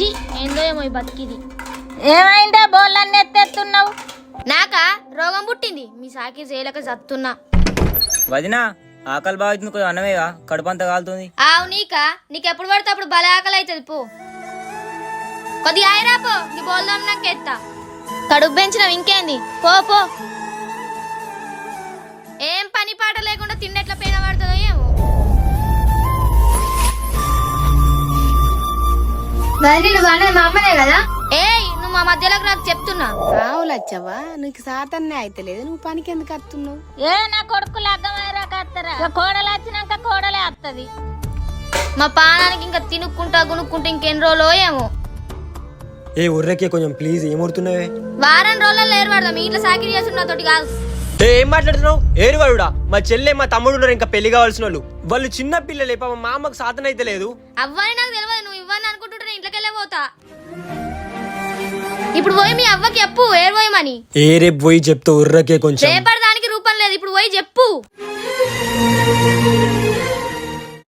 ఛీ ఏందో ఏమో ఈ బతికిది. ఏమైందా బోళ్ళన్ని ఎత్తేస్తున్నావు? నాకా? రోగం పుట్టింది. మీ సాకి చేయలేక చత్తున్నా వదినా ఆకలి బాగా కొద్దిగా అన్నమేగా కడుపు అంతా కాలుతుంది. ఆవు నీకా? నీకు ఎప్పుడు పడితే అప్పుడు బల ఆకలి అవుతుంది పో. కొద్దిగా ఆయరా పో. నీ బోల్దాం నాకు ఎత్తా. కడుపు పెంచినావు ఇంకేంది? పో పో. ఏం పని పాట లేకుండా తిండెట్లా నువ్వు మా అమ్మనే కదా? ఏయ్ నువ్వు మా మధ్యలోకి నాకు చెప్తున్నా. రావు లచ్చవ్వా నీకు సాతన్నే అయితలేదు నువ్వు పనికి ఎందుకు వస్తున్నావు ఏ నా కొడుకు కత్తరా? ఇక కోడలు వచ్చినాక కోడలే వత్తది మా పానానికి ఇంకా తినుక్కుంటా గునుక్కుంటా ఇంకెన్ని రోజులు ఏమో. ఏ ఉర్రకే కొంచెం ప్లీజ్ ఏమవుతున్నావే వారం రోజులలో ఏర్పడదాం మీ ఇంట్లో సాకిరి చేస్తున్న తోటి కాదు. ఏ ఏం మాట్లాడుతున్నావు? ఏరువాడుడా? మా చెల్లె మా తమ్ముడు ఉన్నారు ఇంకా పెళ్ళి కావాల్సిన వాళ్ళు. వాళ్ళు చిన్న పిల్లలే పాప మా అమ్మకు సాధన అయితే లేదు. అవ్వని నాకు నేను ఇంట్లోకి వెళ్ళే పోతా. ఇప్పుడు పోయి మీ అవ్వకి చెప్పు ఏరు పోయమని. ఏ రేపు పోయి చెప్తా ఉర్రకే కొంచెం. రేపటి దానికి రూపం లేదు ఇప్పుడు పోయి చెప్పు.